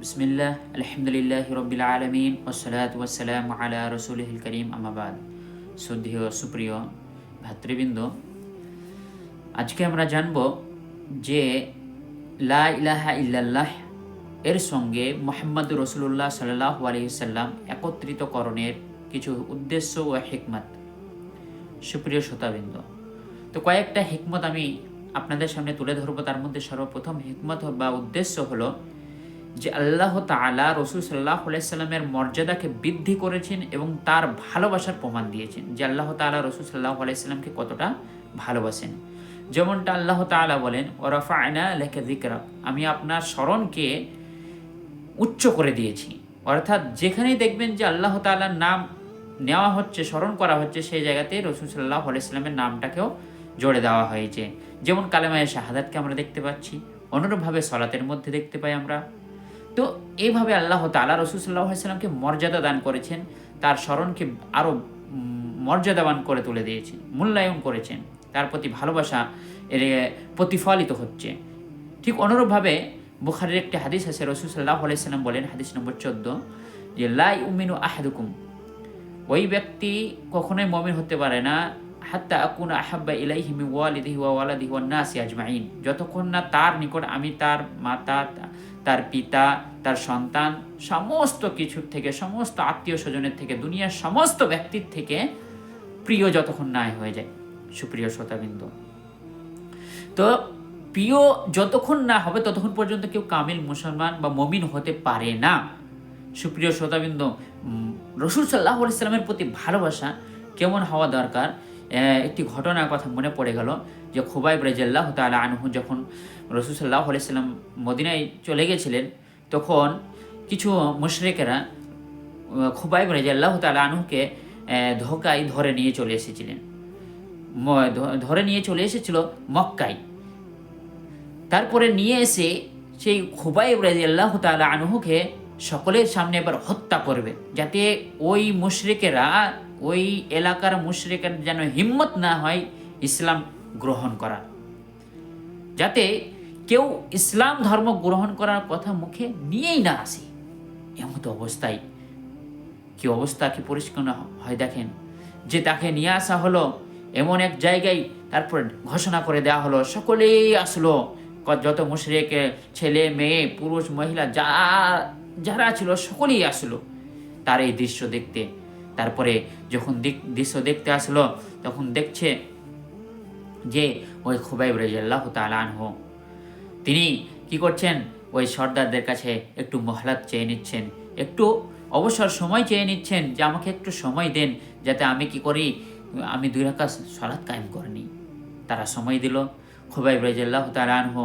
বিসমিল্লাহ আলহামদুলিল্লাহ রবিল আলমিন ওসলাত ওয়াসালাম আলা রসুলহিল করিম আমাবাদ শ্রদ্ধেয় সুপ্রিয় ভাতৃবৃন্দ আজকে আমরা জানব যে লা ইলাহা ইল্লাল্লাহ এর সঙ্গে মোহাম্মদ রসুল্লাহ সাল্লাহ আলহিসাল্লাম একত্রিতকরণের কিছু উদ্দেশ্য ও হিকমত। সুপ্রিয় শ্রোতাবৃন্দ, তো কয়েকটা হিকমত আমি আপনাদের সামনে তুলে ধরবো। তার মধ্যে সর্বপ্রথম হিকমত বা উদ্দেশ্য হলো যে আল্লাহ তালা রসুল সাল্লাহ আলাইসাল্লামের মর্যাদাকে বৃদ্ধি করেছেন এবং তার ভালোবাসার প্রমাণ দিয়েছেন যে আল্লাহ তালা রসুল সাল্লাহ আলাইসাল্লামকে কতটা ভালোবাসেন। যেমনটা আল্লাহ তালা বলেন ওরফা আয়না লেখে দিকরা আমি আপনার স্মরণকে উচ্চ করে দিয়েছি। অর্থাৎ যেখানেই দেখবেন যে আল্লাহ তালার নাম নেওয়া হচ্ছে, স্মরণ করা হচ্ছে, সেই জায়গাতে রসুল সাল্লাহ আলাইস্লামের নামটাকেও জোড়ে দেওয়া হয়েছে। যেমন কালেমায় শাহাদাতকে আমরা দেখতে পাচ্ছি, অনুরূপভাবে সলাতের মধ্যে দেখতে পাই আমরা। তো এইভাবে আল্লাহ তালা রসুল সাল্লাহ সাল্লামকে মর্যাদা দান করেছেন, তার স্মরণকে আরও মর্যাদাবান করে তুলে দিয়েছেন, মূল্যায়ন করেছেন, তার প্রতি ভালোবাসা এর প্রতিফলিত হচ্ছে। ঠিক অনুরূপভাবে বুখারের একটি হাদিস আছে, রসুল সাল্লাহ আলাইসাল্লাম বলেন, হাদিস নম্বর চোদ্দ, যে লাই উমিনু আহাদুকুম ওই ব্যক্তি কখনোই মমিন হতে পারে না, হাত্তা আকুন আহাব্বা ইলাইহি মি ওয়ালিদিহি ওয়া ওয়ালাদিহি ওয়ান নাসি আজমাইন। যতক্ষণ না তার নিকট আমি তার মাতা, তার পিতা, তার সন্তান, সমস্ত কিছুর থেকে, সমস্ত আত্মীয় স্বজনের থেকে, দুনিয়ার সমস্ত ব্যক্তির থেকে প্রিয় যতক্ষণ না হয়ে যায়। সুপ্রিয় শ্রোতাবৃন্দ। তো প্রিয় যতক্ষণ না হবে, ততক্ষণ পর্যন্ত কেউ কামিল, মুসলমান বা মমিন হতে পারে না। সুপ্রিয় শ্রোতাবৃন্দ রসুল সাল্লাহ ইসলামের প্রতি ভালোবাসা কেমন হওয়া দরকার? একটি ঘটনার কথা মনে পড়ে গেল যে খুবাই ব্রাজাল্লাহ তালা আনহু যখন রসুল সাল্লাহ আলাইসাল্লাম মদিনায় চলে গেছিলেন, তখন কিছু মুশরেকেরা খুবাই ব্রাজাল্লাহ তালা আনহুকে ধোকায় ধরে নিয়ে চলে এসেছিলেন। ধরে নিয়ে চলে এসেছিল মক্কায়। তারপরে নিয়ে এসে সেই খুবাই রাজিয়াল্লাহ তালা আনহুকে সকলের সামনে এবার হত্যা করবে, যাতে ওই মুশরিকেরা, ওই এলাকার মুশরিকের যেন হিম্মত না হয় ইসলাম গ্রহণ করা যাতে কেউ ইসলাম ধর্ম গ্রহণ করার কথা মুখে নিয়েই না আসে। এমন তো অবস্থায় কি অবস্থা, কি পরিষ্কার হয় দেখেন, যে তাকে নিয়ে আসা হলো, এমন এক জায়গায় তারপর ঘোষণা করে দেওয়া হলো, সকলেই আসলো যত মুশরেক, ছেলে, মেয়ে, পুরুষ, মহিলা, যা, যারা ছিল, সকলেই আসলো। তার এই দৃশ্য দেখতে। তারপরে যখন দৃশ্য দেখতে আসলো, তখন দেখছে যে, ওই খুবাই রাজিয়াল্লাহ তালানহ তিনি কি করছেন? ওই সর্দারদের কাছে একটু মহলাত চেয়ে নিচ্ছেন। একটু অবসর সময় চেয়ে নিচ্ছেন যে, আমাকে একটু সময় দেন, যাতে আমি কি করি? আমি দুই রাখা সলাৎ কায়েম করিনি। তারা সময় দিল। খুবাই রাজিয়াল্লাহ তালানহ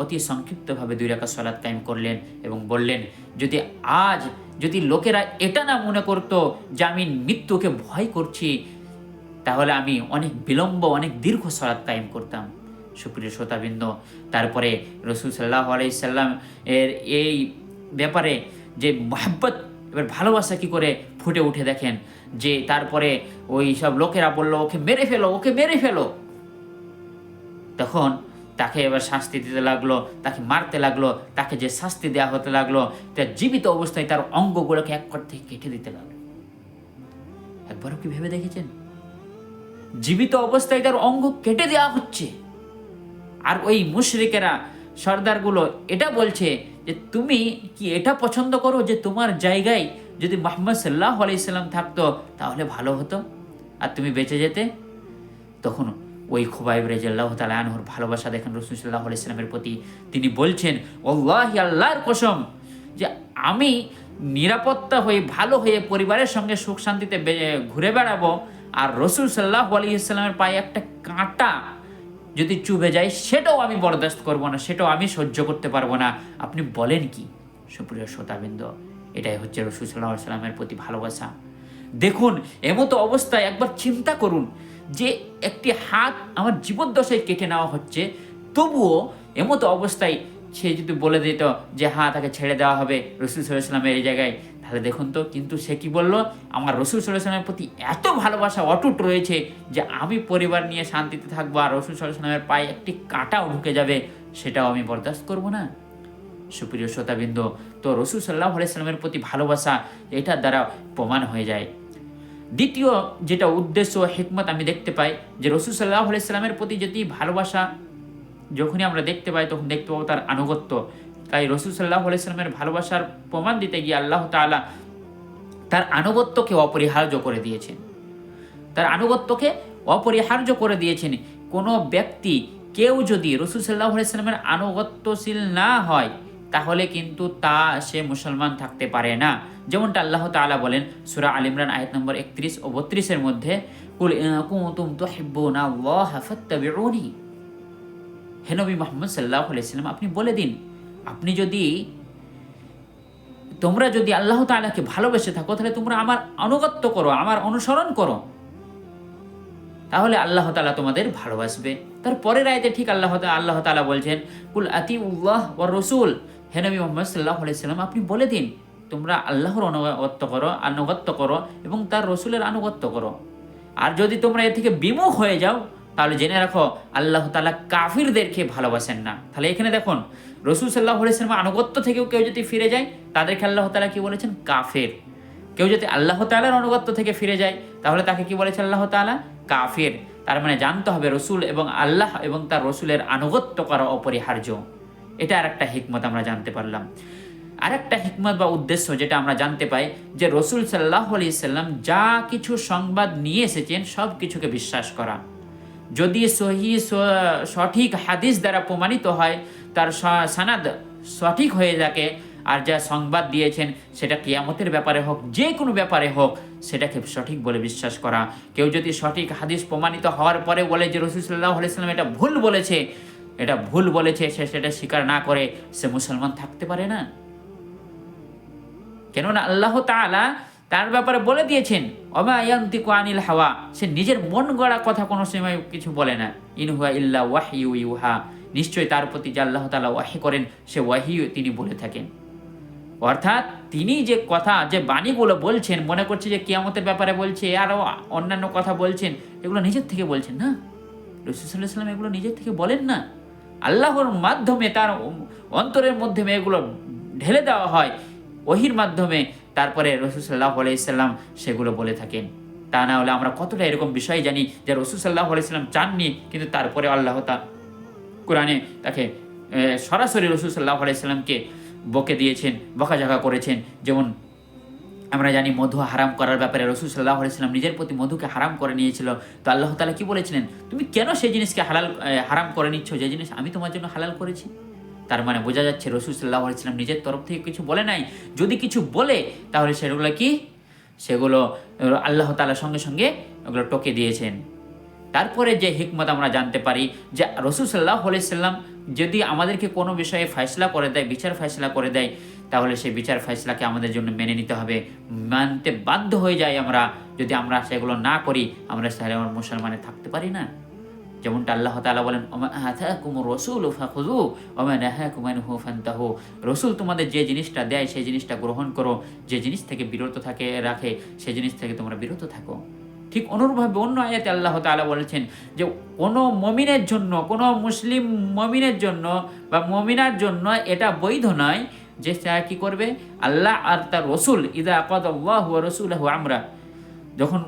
অতি সংক্ষিপ্তভাবে দুই রাখা সলাৎ কায়েম করলেন এবং বললেন, যদি আজ যদি লোকেরা এটা না মনে করতো যে আমি মৃত্যুকে ভয় করছি, তাহলে আমি অনেক বিলম্ব, অনেক দীর্ঘ সলাৎ কায়েম করতাম। সুপ্রিয় শ্রোতাবৃন্দ, তারপরে রসুল সাল্লাহ আলাইসাল্লাম এর এই ব্যাপারে যে মহাব্বত, এবার ভালোবাসা কি করে ফুটে উঠে দেখেন যে তারপরে ওই সব লোকেরা বলল, ওকে মেরে ফেলো, ওকে মেরে ফেলো। তখন তাকে এবার শাস্তি দিতে লাগল, তাকে মারতে লাগল, তাকে যে শাস্তি দেওয়া হতে লাগল, তার জীবিত অবস্থায় তার অঙ্গগুলোকে এক কর থেকে কেটে দিতে লাগল। একবারও কি ভেবে দেখেছেন? জীবিত অবস্থায় তার অঙ্গ কেটে দেওয়া হচ্ছে। আর ওই মুশরিকেরা, সর্দারগুলো এটা বলছে যে, তুমি কি এটা পছন্দ করো যে, তোমার জায়গায় যদি মোহাম্মদ সাল্লাহ আলাইসাল্লাম থাকতো, তাহলে ভালো হতো। আর তুমি বেঁচে যেতে? তখন ওই খোবাইব রেজাল্লাহ তালা আনহর ভালোবাসা দেখেন রসুল সাল্লাহ আলাইস্লামের প্রতি তিনি বলছেন ওল্লাহ আল্লাহর কসম যে আমি নিরাপত্তা হয়ে, ভালো হয়ে পরিবারের সঙ্গে সুখ শান্তিতে ঘুরে বেড়াবো আর রসুল সাল্লাহ আলী ইসলামের পায়ে একটা কাঁটা যদি চুবে যায়, সেটাও আমি বরদাস্ত করব না, সেটাও আমি সহ্য করতে পারব না। আপনি বলেন কি? সুপ্রিয় শ্রোতাবৃন্দ, এটাই হচ্ছে রসুল সাল্লাহ সাল্লামের প্রতি ভালোবাসা। দেখুন, এমতো অবস্থায় একবার চিন্তা করুন যে একটি হাত আমার জীবদ্দশায় কেটে নেওয়া হচ্ছে, তবুও এমতো অবস্থায় সে যদি বলে দিত যে হ্যাঁ তাকে ছেড়ে দেওয়া হবে রসুল সাল্লামের এই জায়গায়, তাহলে দেখুন তো, কিন্তু সে কি বলল? আমার রসুল সাল্লামের প্রতি এত ভালোবাসা অটুট রয়েছে যে, আমি পরিবার নিয়ে শান্তিতে থাকব আর রসুল সাল্লামের পায়ে একটি কাঁটাও ঢুকে যাবে, সেটাও আমি বরদাস্ত করব না? সুপ্রিয় শ্রোতাবৃন্দ, তো রসুল সাল্লাহ আলাইস্লামের প্রতি ভালোবাসা, এটার দ্বারা প্রমাণ হয়ে যায় দ্বিতীয় যেটা উদ্দেশ্য হিকমত আমি দেখতে পাই, যে রসুল সাল্লাহ আলাইস্লামের প্রতি যদি ভালোবাসা যখনই আমরা দেখতে পাই, তখন দেখতে পাবো তার আনুগত্য। তাই রসুল সাল্লাহ আলাইস্লামের ভালোবাসার প্রমাণ দিতে গিয়ে আল্লাহ তাআলা তার আনুগত্যকে অপরিহার্য করে দিয়েছেন। তার আনুগত্যকে অপরিহার্য করে দিয়েছেন। কোনো ব্যক্তি কেউ যদি রসুল সাল্লাহ আলাইস্লামের আনুগত্যশীল না হয় তাহলে কিন্তু তা সে মুসলমান থাকতে পারে না। যেমনটা আল্লাহ তাআলা বলেন, সূরা আল ইমরান আয়াত নম্বর একত্রিশ ও বত্রিশের মধ্যে, কুল ইন কুনতুম তুহিব্বুনা আল্লাহ ফাত্তাবিউনি। হে নবী মোহাম্মদ সাল্লাহ আলাইসাল্লাম আপনি বলে দিন, আপনি যদি, তোমরা যদি আল্লাহ তাআলাকে ভালোবেসে থাকো, তাহলে তোমরা আমার আনুগত্য করো, আমার অনুসরণ করো। তাহলে আল্লাহ তাআলা তোমাদের ভালোবাসবে। তার পরের আয়তে ঠিক আল্লাহ আল্লাহ তাআলা বলছেন, কুল আতি উল্লাহ ও রসুল হে নবী মোহাম্মদ সাল্লাহ আলাইসাল্লাম আপনি বলে দিন, তোমরা আল্লাহর অনুগত্য করো, আনুগত্য করো এবং তার রসুলের আনুগত্য করো। আর যদি তোমরা এ থেকে বিমুখ হয়ে যাও, তাহলে জেনে রাখো, আল্লাহ তাআলা কাফিরদেরকে ভালোবাসেন না। তাহলে এখানে দেখুন, রসুল সাল্লাহ আলাইসাল্লাম আনুগত্য থেকেও কেউ যদি ফিরে যায়, তাদেরকে আল্লাহ তালা কি বলেছেন? কাফের। কেউ যদি আল্লাহ তাআলার অনুগত্য থেকে ফিরে যায়, তাহলে তাকে কি বলেছে আল্লাহ তাআলা? কাফের। তার মানে জানতে হবে রসুল এবং আল্লাহ এবং তার রসুলের আনুগত্য করা অপরিহার্য। এটা আর একটা হিকমত আমরা জানতে পারলাম। আরেকটা হিকমত বা উদ্দেশ্য যেটা আমরা জানতে পাই যে রসুল সাল্লাহ আলি সাল্লাম যা কিছু সংবাদ নিয়ে এসেছেন সব কিছুকে বিশ্বাস করা। যদি সহি সঠিক হাদিস দ্বারা প্রমাণিত হয়, তার সানাদ সঠিক হয়ে থাকে আর যা সংবাদ দিয়েছেন সেটা কিয়ামতের ব্যাপারে হোক, যে কোনো ব্যাপারে হোক, সেটাকে সঠিক বলে বিশ্বাস করা। কেউ যদি সঠিক হাদিস প্রমাণিত হওয়ার পরে বলে যে রসুল সাল্লাহ আলাইসাল্লাম এটা ভুল বলেছে এটা ভুল বলেছে, সে সেটা স্বীকার না করে সে মুসলমান থাকতে পারে না। কেননা আল্লাহ তাআলা তার ব্যাপারে বলে দিয়েছেন অমা ইয়ান্তিকু আনিল হাওয়া। সে নিজের মন গড়া কথা কোনো সময় কিছু বলে না। ইনহুয়া ইল্লা ওয়াহিউ ইউহা। নিশ্চয়ই তার প্রতি যে আল্লাহ তালা ওয়াহি করেন, সে ওয়াহি তিনি বলে থাকেন। অর্থাৎ তিনি যে কথা, যে বাণীগুলো বলছেন, মনে করছে যে কিয়ামতের ব্যাপারে বলছে আরও অন্যান্য কথা বলছেন, এগুলো নিজের থেকে বলছেন না। রসুল্লাহ সাল্লাম এগুলো নিজের থেকে বলেন না। আল্লাহর মাধ্যমে তার অন্তরের মাধ্যমে এগুলো ঢেলে দেওয়া হয়। ওহির মাধ্যমে তারপরে রসুল সাল্লাহ আলাইসাল্লাম সেগুলো বলে থাকেন। তা না হলে আমরা কতটা এরকম বিষয় জানি যে রসুল সাল্লাহ আলাইসাল্লাম চাননি, কিন্তু তারপরে আল্লাহ তা কোরআনে তাকে সরাসরি রসুল সাল্লাহ আলাইসাল্লামকে বকে দিয়েছেন, বকাঝাকা করেছেন। যেমন আমরা জানি মধু হারাম করার ব্যাপারে রসুল সাল্লাহ আলাইসাল্লাম নিজের প্রতি মধুকে হারাম করে নিয়েছিল। তো আল্লাহ তালা কি বলেছিলেন? তুমি কেন সেই জিনিসকে হালাল হারাম করে নিচ্ছ? যে জিনিস আমি তোমার জন্য হালাল করেছি। তার মানে বোঝা যাচ্ছে রসুল সাল্লাহ আলাইসাল্লাম নিজের তরফ থেকে কিছু বলে নাই। যদি কিছু বলে, তাহলে সেগুলো কি? সেগুলো আল্লাহ তালার সঙ্গে সঙ্গে ওগুলো টকে দিয়েছেন। তারপরে যে হিকমত আমরা জানতে পারি যে রসুল সাল্লাহ সাল্লাম যদি আমাদেরকে কোনো বিষয়ে ফয়সলা করে দেয়, বিচার ফয়সলা করে দেয়, তাহলে সেই বিচার ফয়সলাকে আমাদের জন্য মেনে নিতে হবে। মানতে বাধ্য হয়ে যাই আমরা। যদি আমরা সেগুলো না করি, আমরা তাহলে আমার মুসলমানে থাকতে পারি না। যেমনটা আল্লাহ তাআলা বলেন রাসূলু ফাখুযু, ওমা নাহাকুম আনহু ফান্তাহু। রসুল তোমাদের যে জিনিসটা দেয়, সেই জিনিসটা গ্রহণ করো। যে জিনিস থেকে বিরত থাকে, রাখে সেই জিনিস থেকে তোমরা বিরত থাকো। ঠিক অনুরূপভাবে অন্য আয়াতে আল্লাহ তাআলা বলেছেন যে কোনো মমিনের জন্য, কোনো মুসলিম মমিনের জন্য বা মমিনার জন্য এটা বৈধ নয় যে তারা কি করবে? আল্লাহ আর তার রসুল, ইদা আকাদ আল্লাহ রসুল আমরা। যখন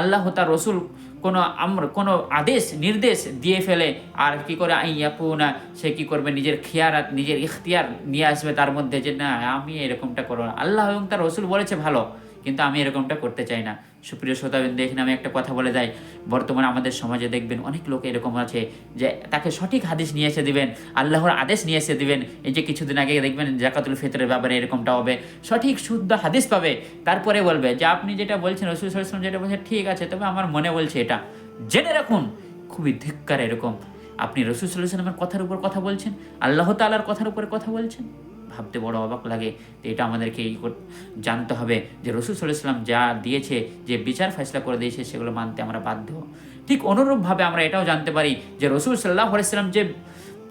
আল্লাহ তার রসুল কোনো আমর, কোনো আদেশ, নির্দেশ দিয়ে ফেলে, আর কি করে? আইয়াকুনা, সে কি করবে? নিজের খেয়ারাত, নিজের ইখতিয়ার নিয়ে আসবে তার মধ্যে যে, না, আমি এরকমটা করব না। আল্লাহ এবং তার রসুল বলেছে ভালো। কিন্তু আমি এরকমটা করতে চাই না। সুপ্রিয় শ্রোতাবিন্দু, এখানে আমি একটা কথা বলে যাই। বর্তমানে আমাদের সমাজে দেখবেন অনেক লোক এরকম আছে যে তাকে সঠিক হাদিস নিয়ে এসে দিবেন, আল্লাহর আদেশ নিয়ে এসে দিবেন। এই যে কিছুদিন আগে দেখবেন জাকাতুল ফিতরের ব্যাপারে এরকমটা হবে। সঠিক শুদ্ধ হাদিস পাবে। তারপরে বলবে যে, আপনি যেটা বলছেন, রসুল সাল্লাম যেটা বলছেন, ঠিক আছে, তবে আমার মনে বলছে এটা। জেনে রাখুন, খুবই ধিক্কার এরকম। আপনি রসুল সাল্লাহ সাল্লামের কথার উপর কথা বলছেন? আল্লাহ তালার কথার উপরে কথা বলছেন? ভাবতে বড় অবাক লাগে তো এটা আমাদেরকে এই জানতে হবে যে রসুল সাল্লাম যা দিয়েছে, যে বিচার ফয়সলা করে দিয়েছে, সেগুলো মানতে আমরা বাধ্য। ঠিক অনুরূপভাবে আমরা এটাও জানতে পারি যে রসুল সাল্লাহ আলাইসাল্লাম যে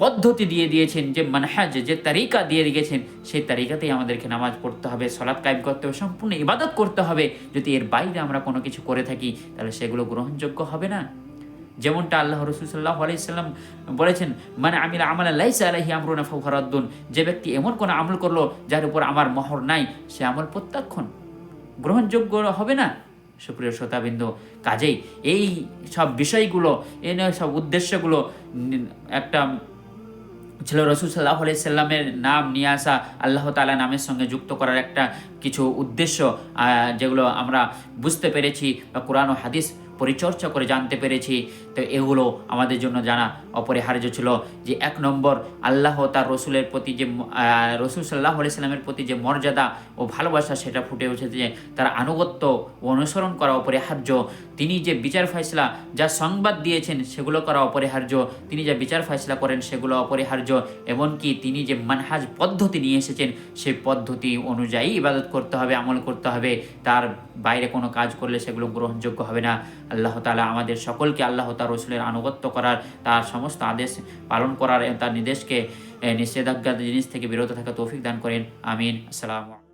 পদ্ধতি দিয়ে দিয়েছেন, যে মানহাজ, যে তারিকা দিয়ে দিয়েছেন, সেই তারিকাতেই আমাদেরকে নামাজ পড়তে হবে সলাৎ কায়েম করতে হবে, সম্পূর্ণ ইবাদত করতে হবে। যদি এর বাইরে আমরা কোনো কিছু করে থাকি, তাহলে সেগুলো গ্রহণযোগ্য হবে না। যেমনটা আল্লাহ রসুল সাল্লাহ আলাইসাল্লাম বলেছেন মানে আমিল আমল লাইসা আলাহি আমরুনা ফরাদ্দুন যে ব্যক্তি এমন কোনো আমল করল যার উপর আমার মহর নাই, সে আমল প্রত্যাক্ষণ গ্রহণযোগ্য হবে না? সুপ্রিয় শ্রোতাবৃন্দ, কাজেই এই সব বিষয়গুলো, এই সব উদ্দেশ্যগুলো একটা ছিল রসুল সাল্লাহ সাল্লামের নাম নিয়ে আসা, আল্লাহ তালা নামের সঙ্গে যুক্ত করার একটা কিছু উদ্দেশ্য যেগুলো আমরা বুঝতে পেরেছি বা কোরআন হাদিস পরিচর্যা করে জানতে পেরেছি। তো এগুলো আমাদের জন্য জানা অপরিহার্য ছিল যে এক নম্বর, আল্লাহ তার রসুলের প্রতি যে রসুল সাল্লাহ সাল্লামের প্রতি যে মর্যাদা ও ভালোবাসা, সেটা ফুটে উঠেছে যে তার আনুগত্য ও অনুসরণ করা অপরিহার্য। তিনি যে বিচার ফয়সলা যা সংবাদ দিয়েছেন, সেগুলো করা অপরিহার্য। তিনি যা বিচার ফয়সলা করেন, সেগুলো অপরিহার্য। এমনকি তিনি যে মানহাজ পদ্ধতি নিয়ে এসেছেন, সেই পদ্ধতি অনুযায়ী ইবাদত করতে হবে, আমল করতে হবে। তার বাইরে কোনো কাজ করলে সেগুলো গ্রহণযোগ্য হবে না। আল্লাহ তালা আমাদের সকলকে আল্লাহ তার রসুলের আনুগত্য করার, তার সমস্ত আদেশ পালন করার, তার নির্দেশকে নিষেধাজ্ঞা জিনিস থেকে বিরত থাকা তৌফিক দান করেন। আমিন। আসসালাম